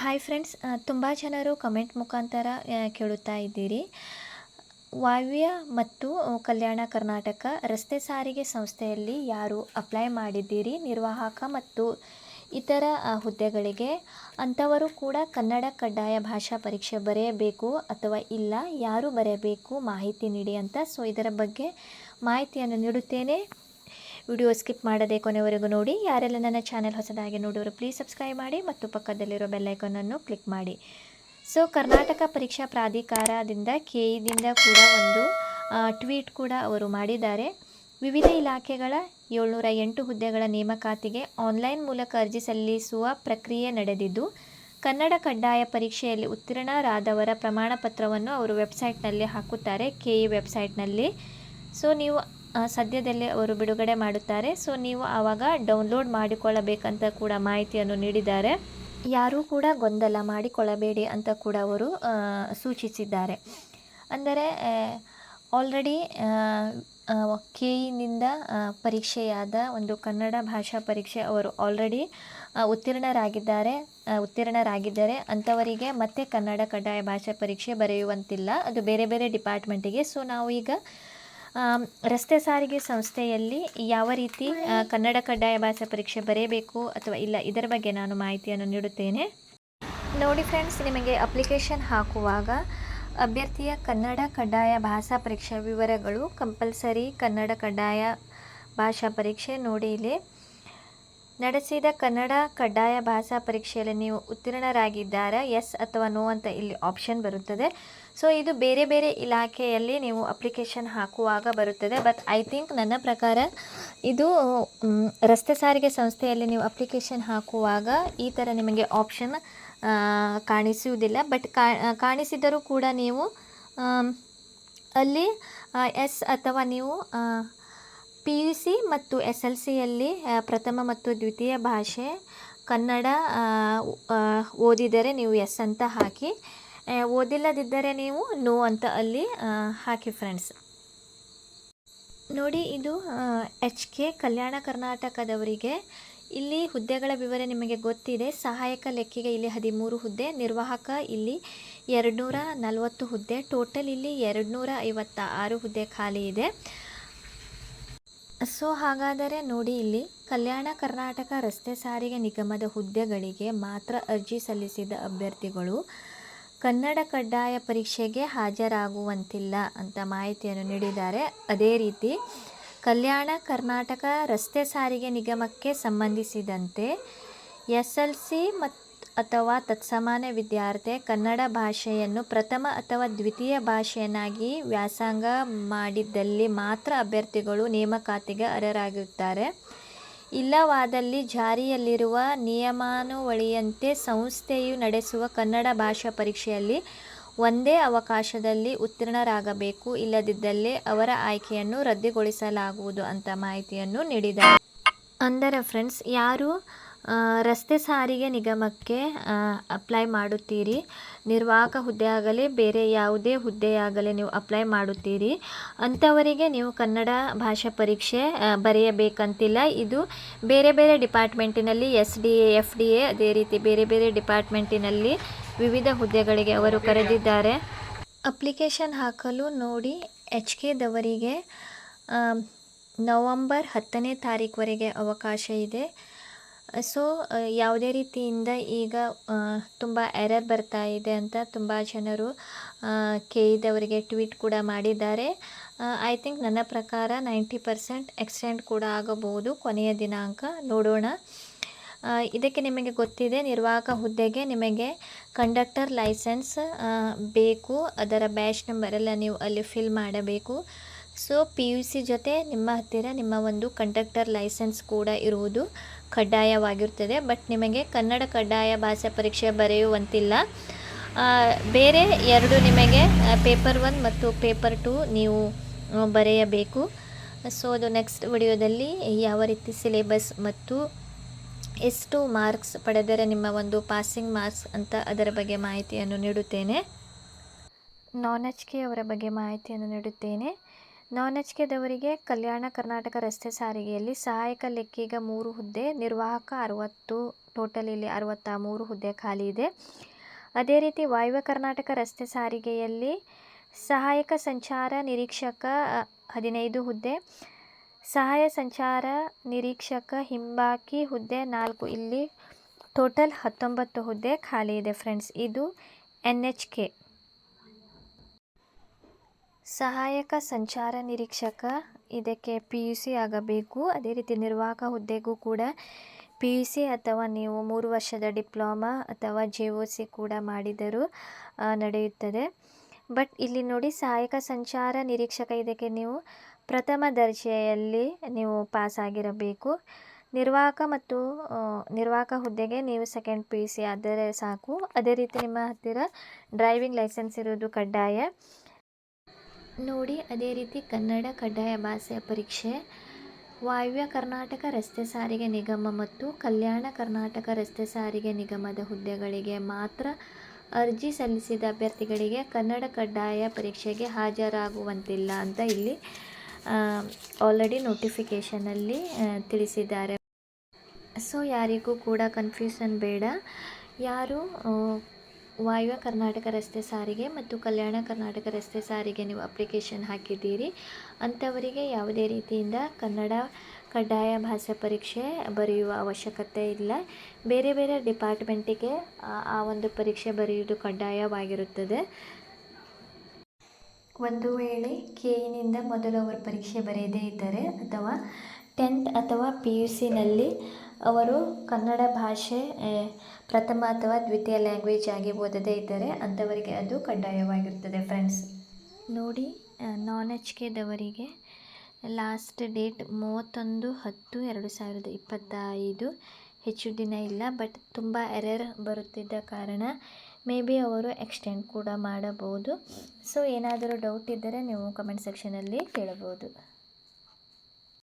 Hi friends ತುಂಬ ಜನರು comment ಮುಖಾಂತರ ಕೇಳುತ್ತಾ ಇದ್ದೀರಿ. ವಾಯುವ್ಯ ಮತ್ತು ಕಲ್ಯಾಣ ಕರ್ನಾಟಕ ರಸ್ತೆ ಸಾರಿಗೆ ಸಂಸ್ಥೆಯಲ್ಲಿ ಯಾರು ಅಪ್ಲೈ ಮಾಡಿದ್ದೀರಿ? ನಿರ್ವಾಹಕ ಮತ್ತು ಇತರ ಹುದ್ದೆಗಳಿಗೆ ಅಂಥವರು ಕೂಡ ಕನ್ನಡ ಕಡ್ಡಾಯ ಭಾಷಾ ಪರೀಕ್ಷೆ ಬರೆಯಬೇಕು ಅಥವಾ ಇಲ್ಲ, ಯಾರು ಬರೆಯಬೇಕು ಮಾಹಿತಿ ನೀಡಿ ಅಂತ. ಸೊ ಇದರ ಬಗ್ಗೆ ಮಾಹಿತಿಯನ್ನು ನೀಡುತ್ತೇನೆ. ವಿಡಿಯೋ ಸ್ಕಿಪ್ ಮಾಡದೆ ಕೊನೆವರೆಗೂ ನೋಡಿ. ಯಾರೆಲ್ಲ ನನ್ನ ಚಾನೆಲ್ ಹೊಸದಾಗಿ ನೋಡೋರು ಪ್ಲೀಸ್ ಸಬ್ಸ್ಕ್ರೈಬ್ ಮಾಡಿ ಮತ್ತು ಪಕ್ಕದಲ್ಲಿರೋ ಬೆಲ್ಲೈಕನನ್ನು ಕ್ಲಿಕ್ ಮಾಡಿ. ಸೊ ಕರ್ನಾಟಕ ಪರೀಕ್ಷಾ ಪ್ರಾಧಿಕಾರದಿಂದ ಕೆ ಇದಿಂದ ಕೂಡ ಒಂದು ಟ್ವೀಟ್ ಕೂಡ ಅವರು ಮಾಡಿದ್ದಾರೆ. ವಿವಿಧ ಇಲಾಖೆಗಳ ಏಳ್ನೂರ ಎಂಟು ಹುದ್ದೆಗಳ ನೇಮಕಾತಿಗೆ ಆನ್ಲೈನ್ ಮೂಲಕ ಅರ್ಜಿ ಸಲ್ಲಿಸುವ ಪ್ರಕ್ರಿಯೆ ನಡೆದಿದ್ದು, ಕನ್ನಡ ಕಡ್ಡಾಯ ಪರೀಕ್ಷೆಯಲ್ಲಿ ಉತ್ತೀರ್ಣರಾದವರ ಪ್ರಮಾಣಪತ್ರವನ್ನು ಅವರು ವೆಬ್ಸೈಟ್ನಲ್ಲಿ ಹಾಕುತ್ತಾರೆ. ಕೆ ಇ ವೆಬ್ಸೈಟ್ನಲ್ಲಿ ಸೊ ನೀವು ಸದ್ಯದಲ್ಲೇ ಅವರು ಬಿಡುಗಡೆ ಮಾಡುತ್ತಾರೆ. ಸೊ ನೀವು ಆವಾಗ ಡೌನ್ಲೋಡ್ ಮಾಡಿಕೊಳ್ಳಬೇಕಂತ ಕೂಡ ಮಾಹಿತಿಯನ್ನು ನೀಡಿದ್ದಾರೆ. ಯಾರೂ ಕೂಡ ಗೊಂದಲ ಮಾಡಿಕೊಳ್ಳಬೇಡಿ ಅಂತ ಕೂಡ ಅವರು ಸೂಚಿಸಿದ್ದಾರೆ. ಅಂದರೆ ಆಲ್ರೆಡಿ ಕೆ ಇನಿಂದ ಪರೀಕ್ಷೆಯಾದ ಒಂದು ಕನ್ನಡ ಭಾಷಾ ಪರೀಕ್ಷೆ ಅವರು ಆಲ್ರೆಡಿ ಉತ್ತೀರ್ಣರಾಗಿದ್ದಾರೆ ಉತ್ತೀರ್ಣರಾಗಿದ್ದಾರೆ. ಅಂಥವರಿಗೆ ಮತ್ತೆ ಕನ್ನಡ ಕಡ್ಡಾಯ ಭಾಷಾ ಪರೀಕ್ಷೆ ಬರೆಯುವಂತಿಲ್ಲ. ಅದು ಬೇರೆ ಬೇರೆ ಡಿಪಾರ್ಟ್ಮೆಂಟಿಗೆ ಸೊ ನಾವು ಈಗ ರಸ್ತೆ ಸಾರಿಗೆ ಸಂಸ್ಥೆಯಲ್ಲಿ ಯಾವ ರೀತಿ ಕನ್ನಡ ಕಡ್ಡಾಯ ಭಾಷಾ ಪರೀಕ್ಷೆ ಬರೆಯಬೇಕು ಅಥವಾ ಇಲ್ಲ ಇದರ ಬಗ್ಗೆ ನಾನು ಮಾಹಿತಿಯನ್ನು ನೀಡುತ್ತೇನೆ. ನೋಡಿ ಫ್ರೆಂಡ್ಸ್ ನಿಮಗೆ ಅಪ್ಲಿಕೇಶನ್ ಹಾಕುವಾಗ ಅಭ್ಯರ್ಥಿಯ ಕನ್ನಡ ಕಡ್ಡಾಯ ಭಾಷಾ ಪರೀಕ್ಷಾ ವಿವರಗಳು ಕಂಪಲ್ಸರಿ ಕನ್ನಡ ಕಡ್ಡಾಯ ಭಾಷಾ ಪರೀಕ್ಷೆ ನೋಡಿ ನಡೆಸಿದ ಕನ್ನಡ ಕಡ್ಡಾಯ ಭಾಷಾ ಪರೀಕ್ಷೆಯಲ್ಲಿ ನೀವು ಉತ್ತೀರ್ಣರಾಗಿದ್ದಾರಾ? ಎಸ್ ಅಥವಾ ನೋ ಅಂತ ಇಲ್ಲಿ ಆಪ್ಷನ್ ಬರುತ್ತದೆ. ಸೊ ಇದು ಬೇರೆ ಬೇರೆ ಇಲಾಖೆಯಲ್ಲಿ ನೀವು ಅಪ್ಲಿಕೇಶನ್ ಹಾಕುವಾಗ ಬರುತ್ತದೆ. ಬಟ್ ಐ ಥಿಂಕ್ ನನ್ನ ಪ್ರಕಾರ ಇದು ರಸ್ತೆ ಸಾರಿಗೆ ಸಂಸ್ಥೆಯಲ್ಲಿ ನೀವು ಅಪ್ಲಿಕೇಶನ್ ಹಾಕುವಾಗ ಈ ಥರ ನಿಮಗೆ ಆಪ್ಷನ್ ಕಾಣಿಸುವುದಿಲ್ಲ. ಬಟ್ ಕಾಣಿಸಿದರೂ ಕೂಡ ನೀವು ಅಲ್ಲಿ ಎಸ್ ಅಥವಾ ನೀವು ಪಿ ಯು ಸಿ ಮತ್ತು ಎಸ್ ಎಲ್ ಸಿಯಲ್ಲಿ ಪ್ರಥಮ ಮತ್ತು ದ್ವಿತೀಯ ಭಾಷೆ ಕನ್ನಡ ಓದಿದರೆ ನೀವು ಎಸ್ ಅಂತ ಹಾಕಿ ಓದಿಲ್ಲದಿದ್ದರೆ ನೀವು ನೋ ಅಂತ ಅಲ್ಲಿ ಹಾಕಿ ಫ್ರೆಂಡ್ಸ್ ನೋಡಿ, ಇದು ಎಚ್ ಕೆ ಕಲ್ಯಾಣ ಕರ್ನಾಟಕದವರಿಗೆ. ಇಲ್ಲಿ ಹುದ್ದೆಗಳ ವಿವರ ನಿಮಗೆ ಗೊತ್ತಿದೆ. ಸಹಾಯಕ ಲೆಕ್ಕಿಗೆ ಇಲ್ಲಿ ಹದಿಮೂರು ಹುದ್ದೆ, ನಿರ್ವಾಹಕ ಇಲ್ಲಿ ಎರಡುನೂರ ನಲವತ್ತು ಹುದ್ದೆ, ಟೋಟಲ್ ಇಲ್ಲಿ ಎರಡುನೂರ ಐವತ್ತ ಆರು ಹುದ್ದೆ ಖಾಲಿ ಇದೆ. ಸೊ ಹಾಗಾದರೆ ನೋಡಿ ಇಲ್ಲಿ, ಕಲ್ಯಾಣ ಕರ್ನಾಟಕ ರಸ್ತೆ ಸಾರಿಗೆ ನಿಗಮದ ಹುದ್ದೆಗಳಿಗೆ ಮಾತ್ರ ಅರ್ಜಿ ಸಲ್ಲಿಸಿದ ಅಭ್ಯರ್ಥಿಗಳು ಕನ್ನಡ ಕಡ್ಡಾಯ ಪರೀಕ್ಷೆಗೆ ಹಾಜರಾಗುವಂತಿಲ್ಲ ಅಂತ ಮಾಹಿತಿಯನ್ನು ನೀಡಿದ್ದಾರೆ. ಅದೇ ರೀತಿ, ಕಲ್ಯಾಣ ಕರ್ನಾಟಕ ರಸ್ತೆ ಸಾರಿಗೆ ನಿಗಮಕ್ಕೆ ಸಂಬಂಧಿಸಿದಂತೆ ಎಸ್ ಎಲ್ ಸಿ ಮತ್ತು ಅಥವಾ ತತ್ಸಮಾನ ವಿದ್ಯಾರ್ಥಿ ಕನ್ನಡ ಭಾಷೆಯನ್ನು ಪ್ರಥಮ ಅಥವಾ ದ್ವಿತೀಯ ಭಾಷೆಯನ್ನಾಗಿ ವ್ಯಾಸಂಗ ಮಾಡಿದ್ದಲ್ಲಿ ಮಾತ್ರ ಅಭ್ಯರ್ಥಿಗಳು ನೇಮಕಾತಿಗೆ ಅರ್ಹರಾಗಿರುತ್ತಾರೆ ಇಲ್ಲವಾದಲ್ಲಿ ಜಾರಿಯಲ್ಲಿರುವ ನಿಯಮಾನುವಳಿಯಂತೆ ಸಂಸ್ಥೆಯು ನಡೆಸುವ ಕನ್ನಡ ಭಾಷಾ ಪರೀಕ್ಷೆಯಲ್ಲಿ ಒಂದೇ ಅವಕಾಶದಲ್ಲಿ ಉತ್ತೀರ್ಣರಾಗಬೇಕು. ಇಲ್ಲದಿದ್ದಲ್ಲಿ ಅವರ ಆಯ್ಕೆಯನ್ನು ರದ್ದುಗೊಳಿಸಲಾಗುವುದು ಅಂತ ಮಾಹಿತಿಯನ್ನು ನೀಡಿದ್ದಾರೆ. ಅಂದರೆ ಫ್ರೆಂಡ್ಸ್, ಯಾರು ರಸ್ತೆ ಸಾರಿಗೆ ನಿಗಮಕ್ಕೆ ಅಪ್ಲೈ ಮಾಡುತ್ತೀರಿ. ನಿರ್ವಾಹಕ ಹುದ್ದೆ ಆಗಲಿ, ಬೇರೆ ಯಾವುದೇ ಹುದ್ದೆಯಾಗಲಿ ನೀವು ಅಪ್ಲೈ ಮಾಡುತ್ತೀರಿ. ಅಂಥವರಿಗೆ ನೀವು ಕನ್ನಡ ಭಾಷಾ ಪರೀಕ್ಷೆ ಬರೆಯಬೇಕಂತಿಲ್ಲ. ಇದು ಬೇರೆ ಬೇರೆ ಡಿಪಾರ್ಟ್ಮೆಂಟಿನಲ್ಲಿ, S D A, F D A, ಅದೇ ರೀತಿ ಬೇರೆ ಬೇರೆ ಡಿಪಾರ್ಟ್ಮೆಂಟಿನಲ್ಲಿ ವಿವಿಧ ಹುದ್ದೆಗಳಿಗೆ ಅವರು ಕರೆದಿದ್ದಾರೆ. ಅಪ್ಲಿಕೇಶನ್ ಹಾಕಲು ನೋಡಿ ಎಚ್ ಕೆದವರಿಗೆ ನವಂಬರ್ ಹತ್ತನೇ ತಾರೀಕುವರೆಗೆ ಅವಕಾಶ ಇದೆ. ಸೊ ಯಾವುದೇ ರೀತಿಯಿಂದ ಈಗ ತುಂಬ ಎರರ್ ಬರ್ತಾ ಇದೆ ಅಂತ ತುಂಬ ಜನರು ಕೆ ಇದವರಿಗೆ ಟ್ವೀಟ್ ಕೂಡ ಮಾಡಿದ್ದಾರೆ. ಐ ಥಿಂಕ್ ನನ್ನ ಪ್ರಕಾರ ನೈಂಟಿ ಪರ್ಸೆಂಟ್ ಎಕ್ಸ್ಟೆಂಡ್ ಕೂಡ ಆಗಬಹುದು ಕೊನೆಯ ದಿನಾಂಕ. ನೋಡೋಣ. ಇದಕ್ಕೆ ನಿಮಗೆ ಗೊತ್ತಿದೆ, ನಿರ್ವಾಹಕ ಹುದ್ದೆಗೆ ನಿಮಗೆ ಕಂಡಕ್ಟರ್ ಲೈಸೆನ್ಸ್ ಬೇಕು. ಅದರ ಬ್ಯಾಚ್ ನಂಬರ್ ಎಲ್ಲ ನೀವು ಅಲ್ಲಿ ಫಿಲ್ ಮಾಡಬೇಕು. ಸೊ ಪಿ ಯು ಸಿ ಜೊತೆ ನಿಮ್ಮ ಹತ್ತಿರ ನಿಮ್ಮ ಒಂದು ಕಂಡಕ್ಟರ್ ಲೈಸೆನ್ಸ್ ಕೂಡ ಇರುವುದು. ಕಡ್ಡಾಯವಾಗಿರುತ್ತದೆ ಬಟ್ ನಿಮಗೆ ಕನ್ನಡ ಕಡ್ಡಾಯ ಭಾಷಾ ಪರೀಕ್ಷೆ ಬರೆಯುವಂತಿಲ್ಲ. ಬೇರೆ ಎರಡು ನಿಮಗೆ ಪೇಪರ್ ಒನ್ ಮತ್ತು ಪೇಪರ್ ಟು ನೀವು ಬರೆಯಬೇಕು. ಸೊ ಅದು ನೆಕ್ಸ್ಟ್ ವಿಡಿಯೋದಲ್ಲಿ ಯಾವ ರೀತಿ ಸಿಲೆಬಸ್ ಮತ್ತು ಎಷ್ಟು ಮಾರ್ಕ್ಸ್ ಪಡೆದರೆ ನಿಮ್ಮ ಒಂದು ಪಾಸಿಂಗ್ ಮಾರ್ಕ್ಸ್ ಅಂತ ಅದರ ಬಗ್ಗೆ ಮಾಹಿತಿಯನ್ನು ನೀಡುತ್ತೇನೆ. ನಾನ್ ಎಚ್ ಕೆ ಅವರ ಬಗ್ಗೆ ಮಾಹಿತಿಯನ್ನು ನೀಡುತ್ತೇನೆ. ನಾನ್ ಎಚ್ ಕೆದವರಿಗೆ ಕಲ್ಯಾಣ ಕರ್ನಾಟಕ ರಸ್ತೆ ಸಾರಿಗೆಯಲ್ಲಿ ಸಹಾಯಕ ಲೆಕ್ಕಿಗ ಮೂರು ಹುದ್ದೆ, ನಿರ್ವಾಹಕ ಅರವತ್ತು ಟೋಟಲ್ ಇಲ್ಲಿ ಅರವತ್ತ ಮೂರು ಹುದ್ದೆ ಖಾಲಿ ಇದೆ. ಅದೇ ರೀತಿ ವಾಯುವ್ಯ ಕರ್ನಾಟಕ ರಸ್ತೆ ಸಾರಿಗೆಯಲ್ಲಿ ಸಹಾಯಕ ಸಂಚಾರ ನಿರೀಕ್ಷಕ ಹದಿನೈದು ಹುದ್ದೆ, ಸಹಾಯ ಸಂಚಾರ ನಿರೀಕ್ಷಕ ಹಿಂಬಾಕಿ ಹುದ್ದೆ ನಾಲ್ಕು, ಇಲ್ಲಿ ಟೋಟಲ್ ಹತ್ತೊಂಬತ್ತು ಹುದ್ದೆ ಖಾಲಿ ಇದೆ ಫ್ರೆಂಡ್ಸ್. ಇದು ಎನ್ ಎಚ್ ಕೆ ಸಹಾಯಕ ಸಂಚಾರ ನಿರೀಕ್ಷಕ, ಇದಕ್ಕೆ ಪಿ ಯು ಸಿ ಆಗಬೇಕು. ಅದೇ ರೀತಿ ನಿರ್ವಾಹಕ ಹುದ್ದೆಗೂ ಕೂಡ ಪಿ ಯು ಸಿ ಅಥವಾ ನೀವು ಮೂರು ವರ್ಷದ ಡಿಪ್ಲೊಮಾ ಅಥವಾ ಜೆ ಒ ಸಿ ಕೂಡ ಮಾಡಿದರೂ ನಡೆಯುತ್ತದೆ. ಬಟ್ ಇಲ್ಲಿ ನೋಡಿ ಸಹಾಯಕ ಸಂಚಾರ ನಿರೀಕ್ಷಕ ಇದಕ್ಕೆ ನೀವು ಪ್ರಥಮ ದರ್ಜೆಯಲ್ಲಿ ನೀವು ಪಾಸ್ ಆಗಿರಬೇಕು. ನಿರ್ವಾಹಕ ಮತ್ತು ನಿರ್ವಾಹಕ ಹುದ್ದೆಗೆ ನೀವು ಸೆಕೆಂಡ್ ಪಿ ಯು ಸಿ ಆದರೆ ಸಾಕು. ಅದೇ ರೀತಿ ನಿಮ್ಮ ಹತ್ತಿರ ಡ್ರೈವಿಂಗ್ ಲೈಸೆನ್ಸ್ ಇರೋದು ಕಡ್ಡಾಯ. ನೋಡಿ, ಅದೇ ರೀತಿ ಕನ್ನಡ ಕಡ್ಡಾಯ ಭಾಷೆಯ ಪರೀಕ್ಷೆ, ವಾಯುವ್ಯ ಕರ್ನಾಟಕ ರಸ್ತೆ ಸಾರಿಗೆ ನಿಗಮ ಮತ್ತು ಕಲ್ಯಾಣ ಕರ್ನಾಟಕ ರಸ್ತೆ ಸಾರಿಗೆ ನಿಗಮದ ಹುದ್ದೆಗಳಿಗೆ ಮಾತ್ರ ಅರ್ಜಿ ಸಲ್ಲಿಸಿದ ಅಭ್ಯರ್ಥಿಗಳಿಗೆ ಕನ್ನಡ ಕಡ್ಡಾಯ ಪರೀಕ್ಷೆಗೆ ಹಾಜರಾಗುವಂತಿಲ್ಲ ಅಂತ ಇಲ್ಲಿ ಆಲ್ರೆಡಿ ನೋಟಿಫಿಕೇಷನಲ್ಲಿ ತಿಳಿಸಿದ್ದಾರೆ. ಸೊ ಯಾರಿಗೂ ಕೂಡ ಕನ್ಫ್ಯೂಷನ್ ಬೇಡ. ಯಾರು ವಾಯುವ್ಯ ಕರ್ನಾಟಕ ರಸ್ತೆ ಸಾರಿಗೆ ಮತ್ತು ಕಲ್ಯಾಣ ಕರ್ನಾಟಕ ರಸ್ತೆ ಸಾರಿಗೆ ನೀವು ಅಪ್ಲಿಕೇಶನ್ ಹಾಕಿದ್ದೀರಿ. ಅಂಥವರಿಗೆ ಯಾವುದೇ ರೀತಿಯಿಂದ ಕನ್ನಡ ಕಡ್ಡಾಯ ಭಾಷೆ ಪರೀಕ್ಷೆ ಬರೆಯುವ ಅವಶ್ಯಕತೆ ಇಲ್ಲ. ಬೇರೆ ಬೇರೆ ಡಿಪಾರ್ಟ್ಮೆಂಟಿಗೆ ಆ- ಒಂದು ಪರೀಕ್ಷೆ ಬರೆಯುವುದು ಕಡ್ಡಾಯವಾಗಿರುತ್ತದೆ. ಒಂದು ವೇಳೆ ಕೆ ಮೊದಲು ಅವರು ಪರೀಕ್ಷೆ ಬರೆಯದೇ ಇದ್ದರೆ ಅಥವಾ ಟೆಂತ್ ಅಥವಾ ಪಿ ಯು ಸಿನಲ್ಲಿ ಅವರು ಕನ್ನಡ ಭಾಷೆ ಪ್ರಥಮ ಅಥವಾ ದ್ವಿತೀಯ ಲ್ಯಾಂಗ್ವೇಜ್ ಆಗಿ ಓದದೇ ಇದ್ದರೆ ಅಂಥವರಿಗೆ ಅದು ಕಡ್ಡಾಯವಾಗಿರುತ್ತದೆ ಫ್ರೆಂಡ್ಸ್ ನೋಡಿ ನಾನ್ ಎಚ್ ಕೆದವರಿಗೆ ಲಾಸ್ಟ್ ಡೇಟ್ ಮೂವತ್ತೊಂದು ಹತ್ತು ಎರಡು ಸಾವಿರದ ಇಪ್ಪತ್ತೈದು. ಹೆಚ್ಚು ದಿನ ಇಲ್ಲ ಬಟ್ ತುಂಬ ಎರರ್ ಬರುತ್ತಿದ್ದ ಕಾರಣ ಮೇ ಬಿ ಅವರು ಎಕ್ಸ್ಟೆಂಡ್ ಕೂಡ ಮಾಡಬಹುದು. ಸೊ ಏನಾದರೂ ಡೌಟ್ ಇದ್ದರೆ ನೀವು ಕಮೆಂಟ್ ಸೆಕ್ಷನಲ್ಲಿ ಕೇಳಬಹುದು.